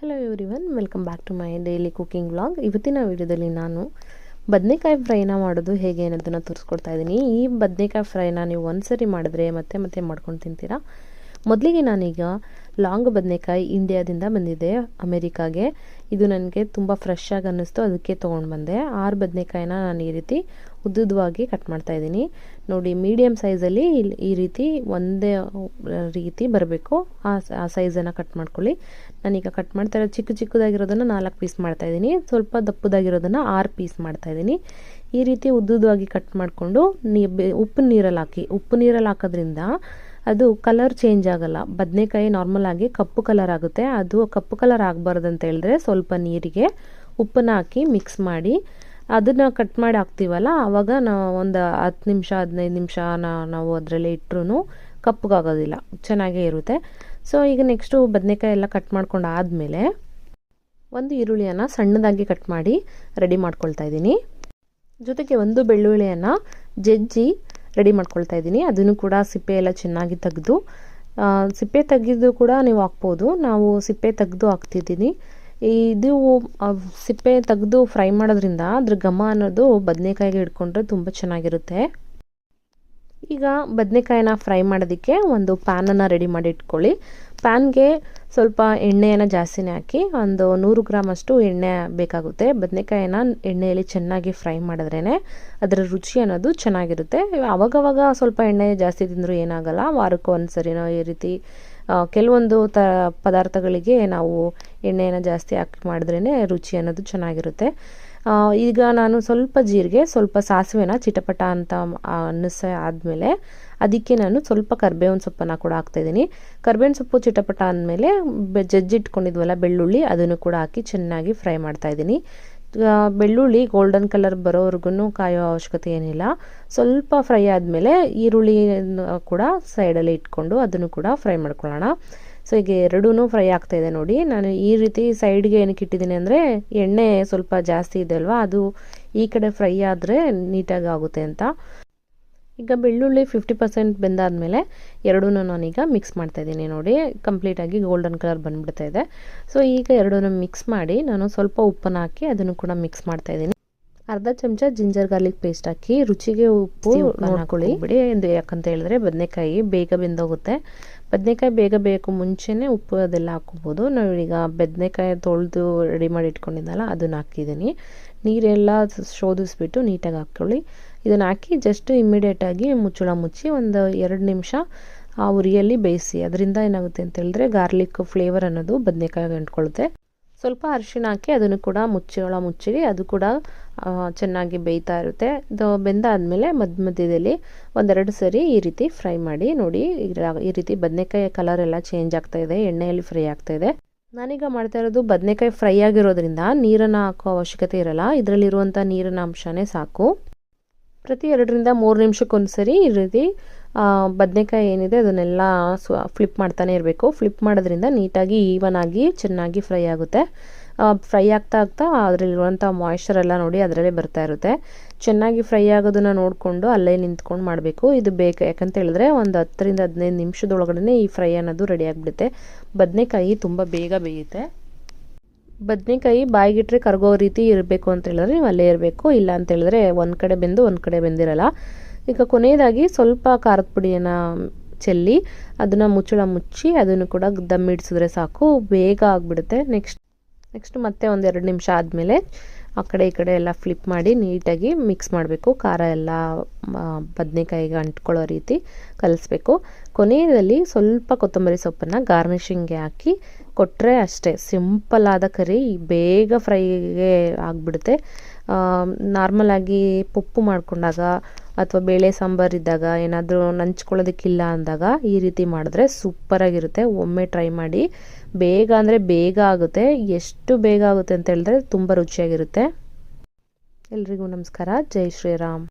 Hello everyone welcome back to my daily cooking vlog ಇವತ್ತಿನ ವಿಡಿಯೋದಲ್ಲಿ ನಾನು ಬದನೆಕಾಯಿ ಫ್ರೈನ ಮಾಡೋದು ಹೇಗೆ ಅನ್ನೋದನ್ನು ತೋರಿಸ್ಕೊಡ್ತಾ ಇದ್ದೀನಿ ಈ ಬದನೆಕಾಯಿ ಫ್ರೈನ ನೀವು ಒಂದ್ಸರಿ ಮಾಡಿದ್ರೆ ಮತ್ತೆ ಮತ್ತೆ ಮಾಡ್ಕೊಂಡು ತಿಂತೀರಾ. ಮೊದಲಿಗೆ ನಾನೀಗ ಲಾಂಗ್ ಬದನೆಕಾಯಿ ಇಂಡಿಯಾದಿಂದ ಬಂದಿದೆ, ಅಮೇರಿಕಾಗೆ. ಇದು ನನಗೆ ತುಂಬ ಫ್ರೆಶ್ ಆಗಿ ಅನ್ನಿಸ್ತು, ಅದಕ್ಕೆ ತೊಗೊಂಡು ಬಂದೆ. ಆರು ಬದನೆಕಾಯಿನ ನಾನು ಈ ರೀತಿ ಉದ್ದುದ್ದವಾಗಿ ಕಟ್ ಮಾಡ್ತಾ ಇದ್ದೀನಿ. ನೋಡಿ ಮೀಡಿಯಮ್ ಸೈಜಲ್ಲಿ ಈ ರೀತಿ ಒಂದೇ ರೀತಿ ಬರಬೇಕು. ಆ ಆ ಸೈಜನ್ನು ಕಟ್ ಮಾಡ್ಕೊಳ್ಳಿ. ನಾನೀಗ ಕಟ್ ಮಾಡ್ತಾ ಇರೋ ಚಿಕ್ಕ ಚಿಕ್ಕದಾಗಿರೋದನ್ನು ನಾಲ್ಕು ಪೀಸ್ ಮಾಡ್ತಾ ಇದ್ದೀನಿ. ಸ್ವಲ್ಪ ದಪ್ಪದಾಗಿರೋದನ್ನು ಆರು ಪೀಸ್ ಮಾಡ್ತಾ ಇದ್ದೀನಿ. ಈ ರೀತಿ ಉದ್ದುದ್ದವಾಗಿ ಕಟ್ ಮಾಡಿಕೊಂಡು ನೀ ಉಪ್ಪು ನೀರಲ್ಲಿ ಹಾಕಿ ಉಪ್ಪು ನೀರಲ್ಲಿ ಹಾಕೋದ್ರಿಂದ ಅದು ಕಲರ್ ಚೇಂಜ್ ಆಗಲ್ಲ. ಬದನೆಕಾಯಿ ನಾರ್ಮಲ್ ಆಗಿ ಕಪ್ಪು ಕಲರ್ ಆಗುತ್ತೆ. ಅದು ಕಪ್ಪು ಕಲರ್ ಆಗಬಾರ್ದು ಅಂತ ಹೇಳಿದ್ರೆ ಸ್ವಲ್ಪ ನೀರಿಗೆ ಉಪ್ಪನ್ನ ಹಾಕಿ ಮಿಕ್ಸ್ ಮಾಡಿ ಅದನ್ನು ಕಟ್ ಮಾಡಿ ಹಾಕ್ತೀವಲ್ಲ ಆವಾಗ ನಾವು ಒಂದು ಹತ್ತು ನಿಮಿಷ, ಹದಿನೈದು ನಿಮಿಷ ನಾವು ಅದರಲ್ಲಿ ಇಟ್ಟರು ಕಪ್ಪಗಾಗೋದಿಲ್ಲ. ಚೆನ್ನಾಗೇ ಇರುತ್ತೆ. ಸೊ ಈಗ ನೆಕ್ಸ್ಟು ಬದನೆಕಾಯಿ ಎಲ್ಲ ಕಟ್ ಮಾಡ್ಕೊಂಡು ಆದಮೇಲೆ ಒಂದು ಈರುಳ್ಳಿಯನ್ನು ಸಣ್ಣದಾಗಿ ಕಟ್ ಮಾಡಿ ರೆಡಿ ಮಾಡ್ಕೊಳ್ತಾ ಇದ್ದೀನಿ. ಜೊತೆಗೆ ಒಂದು ಬೆಳ್ಳುಳ್ಳಿಯನ್ನು ಜಜ್ಜಿ ರೆಡಿ ಮಾಡ್ಕೊಳ್ತಾ ಇದ್ದೀನಿ. ಅದನ್ನು ಕೂಡ ಸಿಪ್ಪೆ ಎಲ್ಲ ಚೆನ್ನಾಗಿ ತೆಗೆದು ಸಿಪ್ಪೆ ತೆಗೆದು ಕೂಡ ನೀವು ಹಾಕ್ಬೋದು. ನಾವು ಸಿಪ್ಪೆ ತೆಗೆದು ಹಾಕ್ತಿದ್ದೀನಿ. ಇದು ಸಿಪ್ಪೆ ತೆಗೆದು ಫ್ರೈ ಮಾಡೋದ್ರಿಂದ ಅದ್ರ ಘಮ ಅನ್ನೋದು ಬದನೆಕಾಯಿಗೆ ಹಿಡ್ಕೊಂಡ್ರೆ ತುಂಬ ಚೆನ್ನಾಗಿರುತ್ತೆ. ಈಗ ಬದನೆಕಾಯಿನ ಫ್ರೈ ಮಾಡೋದಕ್ಕೆ ಒಂದು ಪ್ಯಾನನ್ನು ರೆಡಿ ಮಾಡಿ ಇಟ್ಕೊಳ್ಳಿ. ಪ್ಯಾನ್ಗೆ ಸ್ವಲ್ಪ ಎಣ್ಣೆಯನ್ನು ಜಾಸ್ತಿನೇ ಹಾಕಿ ಒಂದು ನೂರು ಗ್ರಾಮ್ ಅಷ್ಟು ಎಣ್ಣೆ ಬೇಕಾಗುತ್ತೆ. ಬದನೆಕಾಯಿನ ಎಣ್ಣೆಯಲ್ಲಿ ಚೆನ್ನಾಗಿ ಫ್ರೈ ಮಾಡಿದ್ರೇ ಅದರ ರುಚಿ ಅನ್ನೋದು ಚೆನ್ನಾಗಿರುತ್ತೆ. ಅವಾಗವಾಗ ಸ್ವಲ್ಪ ಎಣ್ಣೆ ಜಾಸ್ತಿ ತಿಂದರೂ ಏನಾಗಲ್ಲ. ವಾರಕ್ಕೆ ಒಂದು ಸರಿನೋ ಈ ರೀತಿ ಕೆಲವೊಂದು ತ, ಪದಾರ್ಥಗಳಿಗೆ ನಾವು ಎಣ್ಣೆಯನ್ನು ಜಾಸ್ತಿ ಹಾಕಿ ಮಾಡಿದ್ರೇ ರುಚಿ ಅನ್ನೋದು ಚೆನ್ನಾಗಿರುತ್ತೆ. ಈಗ ನಾನು ಸ್ವಲ್ಪ ಜೀರಿಗೆ, ಸ್ವಲ್ಪ ಸಾಸಿವೆನ ಚಿಟಪಟ ಅಂತ ಅನ್ನಿಸ ಆದಮೇಲೆ ಅದಕ್ಕೆ ನಾನು ಸ್ವಲ್ಪ ಕರ್ಬೇವಿನ ಸೊಪ್ಪನ್ನು ಕೂಡ ಹಾಕ್ತಾಯಿದ್ದೀನಿ ಕರ್ಬೇವಿನ ಸೊಪ್ಪು ಚಿಟಪಟ ಅಂದಮೇಲೆ ಜಜ್ಜಿಟ್ಕೊಂಡಿದ್ವಲ್ಲ ಬೆಳ್ಳುಳ್ಳಿ, ಅದನ್ನು ಕೂಡ ಹಾಕಿ ಚೆನ್ನಾಗಿ ಫ್ರೈ ಮಾಡ್ತಾಯಿದ್ದೀನಿ ಬೆಳ್ಳುಳ್ಳಿ ಗೋಲ್ಡನ್ ಕಲರ್ ಬರೋವರೆಗೂ ಕಾಯೋ ಅವಶ್ಯಕತೆ ಏನಿಲ್ಲ. ಸ್ವಲ್ಪ ಫ್ರೈ ಆದಮೇಲೆ ಈರುಳ್ಳಿ ಕೂಡ ಸೈಡಲ್ಲಿ ಇಟ್ಕೊಂಡು ಅದನ್ನು ಕೂಡ ಫ್ರೈ ಮಾಡ್ಕೊಳ್ಳೋಣ. ಸೊ ಈಗ ಎರಡೂ ಫ್ರೈ ಆಗ್ತಾ ಇದೆ ನೋಡಿ. ನಾನು ಈ ರೀತಿ ಸೈಡ್ಗೆ ಏನಕ್ಕೆ ಇಟ್ಟಿದ್ದೀನಿ ಅಂದರೆ ಎಣ್ಣೆ ಸ್ವಲ್ಪ ಜಾಸ್ತಿ ಇದೆ ಅಲ್ವಾ? ಅದು ಈ ಕಡೆ ಫ್ರೈ ಆದರೆ ನೀಟಾಗಿ ಆಗುತ್ತೆ ಅಂತ. ಈಗ ಬೆಳ್ಳುಳ್ಳಿ ಫಿಫ್ಟಿ ಪರ್ಸೆಂಟ್ ಬೆಂದಾದಮೇಲೆ ಎರಡೂ ನಾನೀಗ ಮಿಕ್ಸ್ ಮಾಡ್ತಾ ಇದ್ದೀನಿ ನೋಡಿ. ಕಂಪ್ಲೀಟಾಗಿ ಗೋಲ್ಡನ್ ಕಲರ್ ಬಂದುಬಿಡ್ತಾ ಇದೆ. ಸೊ ಈಗ ಎರಡೂ ಮಿಕ್ಸ್ ಮಾಡಿ ನಾನು ಸ್ವಲ್ಪ ಉಪ್ಪನ್ನು ಹಾಕಿ ಅದನ್ನು ಕೂಡ ಮಿಕ್ಸ್ ಮಾಡ್ತಾ ಇದ್ದೀನಿ. ಅರ್ಧ ಚಮಚ ಜಿಂಜರ್ ಗಾರ್ಲಿಕ್ ಪೇಸ್ಟ್ ಹಾಕಿ ರುಚಿಗೆ ಉಪ್ಪು ಹಾಕೊಳ್ಳಿ ಬಿಡಿ ಎಂದು ಯಾಕಂತ ಹೇಳಿದ್ರೆ ಬದನೆಕಾಯಿ ಬೇಗ ಬೆಂದೋಗುತ್ತೆ. ಬದನೆಕಾಯಿ ಬೇಗ ಬೇಕು ಮುಂಚೆನೇ ಉಪ್ಪು ಅದೆಲ್ಲ ಹಾಕ್ಕೋಬೋದು. ನಾವು ಈಗ ಬದನೆಕಾಯಿ ತೊಳೆದು ರೆಡಿ ಮಾಡಿ ಇಟ್ಕೊಂಡಿದ್ದಲ್ಲ ಅದನ್ನು ಹಾಕಿದ್ದೀನಿ. ನೀರೆಲ್ಲ ಶೋಧಿಸ್ಬಿಟ್ಟು ನೀಟಾಗಿ ಹಾಕ್ಕೊಳ್ಳಿ. ಇದನ್ನು ಹಾಕಿ ಜಸ್ಟ್ ಇಮ್ಮಿಡಿಯೇಟಾಗಿ ಮುಚ್ಚಳ ಮುಚ್ಚಿ ಒಂದು ಎರಡು ನಿಮಿಷ ಆ ಉರಿಯಲ್ಲಿ ಬೇಯಿಸಿ. ಅದರಿಂದ ಏನಾಗುತ್ತೆ ಅಂತ ಹೇಳಿದ್ರೆ ಗಾರ್ಲಿಕ್ ಫ್ಲೇವರ್ ಅನ್ನೋದು ಬದನೆಕಾಯಿಗೆ ಅಂಟ್ಕೊಳ್ಳುತ್ತೆ ಸ್ವಲ್ಪ ಅರಿಶಿಣ ಹಾಕಿ ಅದನ್ನು ಕೂಡ ಮುಚ್ಚಳ ಮುಚ್ಚಿರಿ ಅದು ಕೂಡ ಚೆನ್ನಾಗಿ ಬೇಯ್ತಾ ಇರುತ್ತೆ. ಇದು ಬೆಂದಾದಮೇಲೆ ಮಧ್ಯ ಮಧ್ಯದಲ್ಲಿ ಒಂದೆರಡು ಸರಿ ಈ ರೀತಿ ಫ್ರೈ ಮಾಡಿ ನೋಡಿ. ಈ ರೀತಿ ಬದನೆಕಾಯಿ ಕಲರ್ ಎಲ್ಲ ಚೇಂಜ್ ಆಗ್ತಾ ಇದೆ. ಎಣ್ಣೆಯಲ್ಲಿ ಫ್ರೈ ಆಗ್ತಾ ಇದೆ. ನಾನೀಗ ಮಾಡ್ತಾ ಇರೋದು ಬದನೆಕಾಯಿ ಫ್ರೈ ಆಗಿರೋದ್ರಿಂದ ನೀರನ್ನು ಹಾಕೋ ಅವಶ್ಯಕತೆ ಇರಲ್ಲ. ಇದರಲ್ಲಿರುವಂಥ ನೀರಿನ ಅಂಶನೇ ಸಾಕು. ಪ್ರತಿ ಎರಡರಿಂದ ಮೂರು ನಿಮಿಷಕ್ಕೊಂದ್ಸರಿ ಈ ರೀತಿ ಬದನೆಕಾಯಿ ಏನಿದೆ ಅದನ್ನೆಲ್ಲ ಸ್ವ ಫ್ಲಿಪ್ ಮಾಡ್ತಾನೆ ಇರಬೇಕು. ಫ್ಲಿಪ್ ಮಾಡೋದ್ರಿಂದ ನೀಟಾಗಿ ಈವನ್ ಆಗಿ ಚೆನ್ನಾಗಿ ಫ್ರೈ ಆಗುತ್ತೆ. ಫ್ರೈ ಆಗ್ತಾ ಆಗ್ತಾ ಅದರಲ್ಲಿರುವಂಥ ಮಾಯ್ಶ್ಚರ್ ಎಲ್ಲ ನೋಡಿ ಅದರಲ್ಲೇ ಬರ್ತಾ ಇರುತ್ತೆ. ಚೆನ್ನಾಗಿ ಫ್ರೈ ಆಗೋದನ್ನು ನೋಡಿಕೊಂಡು ಅಲ್ಲೇ ನಿಂತ್ಕೊಂಡು ಮಾಡಬೇಕು. ಇದು ಬೇಕು ಯಾಕಂತ ಹೇಳಿದ್ರೆ ಒಂದು ಹತ್ತರಿಂದ ಹದಿನೈದು ನಿಮಿಷದೊಳಗಡೆ ಈ ಫ್ರೈ ಅನ್ನೋದು ರೆಡಿ ಆಗಿಬಿಡುತ್ತೆ. ಬದನೆಕಾಯಿ ತುಂಬ ಬೇಗ ಬೇಯುತ್ತೆ. ಬದನೆಕಾಯಿ ಬಾಯಿಗಿಟ್ರೆ ಕರಗೋ ರೀತಿ ಇರಬೇಕು ಅಂತ ಹೇಳಿದ್ರೆ ನೀವು ಅಲ್ಲೇ ಇರಬೇಕು. ಇಲ್ಲ ಅಂತ ಹೇಳಿದ್ರೆ ಒಂದು ಕಡೆ ಬೆಂದು ಒಂದು ಕಡೆ ಬೆಂದಿರಲ್ಲ. ಈಗ ಕೊನೆಯದಾಗಿ ಸ್ವಲ್ಪ ಖಾರದ ಪುಡಿಯನ್ನು ಚೆಲ್ಲಿ ಅದನ್ನು ಮುಚ್ಚಳ ಮುಚ್ಚಿ ಅದನ್ನು ಕೂಡ ದಮ್ಮಿಡಿಸಿದ್ರೆ ಸಾಕು, ಬೇಗ ಆಗಿಬಿಡುತ್ತೆ. ನೆಕ್ಸ್ಟ್ ನೆಕ್ಸ್ಟ್ ಮತ್ತೆ ಒಂದೆರಡು ನಿಮಿಷ ಆದಮೇಲೆ ಆ ಕಡೆ ಈ ಕಡೆ ಎಲ್ಲ ಫ್ಲಿಪ್ ಮಾಡಿ ನೀಟಾಗಿ ಮಿಕ್ಸ್ ಮಾಡಬೇಕು. ಖಾರ ಎಲ್ಲ ಬದನೆಕಾಯಿಗೆ ಅಂಟ್ಕೊಳ್ಳೋ ರೀತಿ ಕಲಿಸ್ಬೇಕು. ಕೊನೆಯಲ್ಲಿ ಸ್ವಲ್ಪ ಕೊತ್ತಂಬರಿ ಸೊಪ್ಪನ್ನು ಗಾರ್ನಿಷಿಂಗ್ಗೆ ಹಾಕಿ ಕೊಟ್ಟರೆ ಅಷ್ಟೇ, ಸಿಂಪಲ್ ಆದ ಕರಿ, ಬೇಗ ಫ್ರೈಗೆ ಆಗಿಬಿಡುತ್ತೆ. ನಾರ್ಮಲಾಗಿ ಪಪ್ಪು ಮಾಡಿಕೊಂಡಾಗ ಅಥವಾ ಬೇಳೆ ಸಾಂಬಾರು ಇದ್ದಾಗ ಏನಾದರೂ ನಂಚ್ಕೊಳ್ಳೋದಕ್ಕಿಲ್ಲ ಅಂದಾಗ ಈ ರೀತಿ ಮಾಡಿದ್ರೆ ಸೂಪರಾಗಿರುತ್ತೆ. ಒಮ್ಮೆ ಟ್ರೈ ಮಾಡಿ. ಬೇಗ ಅಂದರೆ ಬೇಗ ಆಗುತ್ತೆ. ಎಷ್ಟು ಬೇಗ ಆಗುತ್ತೆ ಅಂತ ಹೇಳಿದ್ರೆ ತುಂಬ ರುಚಿಯಾಗಿರುತ್ತೆ. ಎಲ್ರಿಗೂ ನಮಸ್ಕಾರ. ಜೈ ಶ್ರೀರಾಮ್.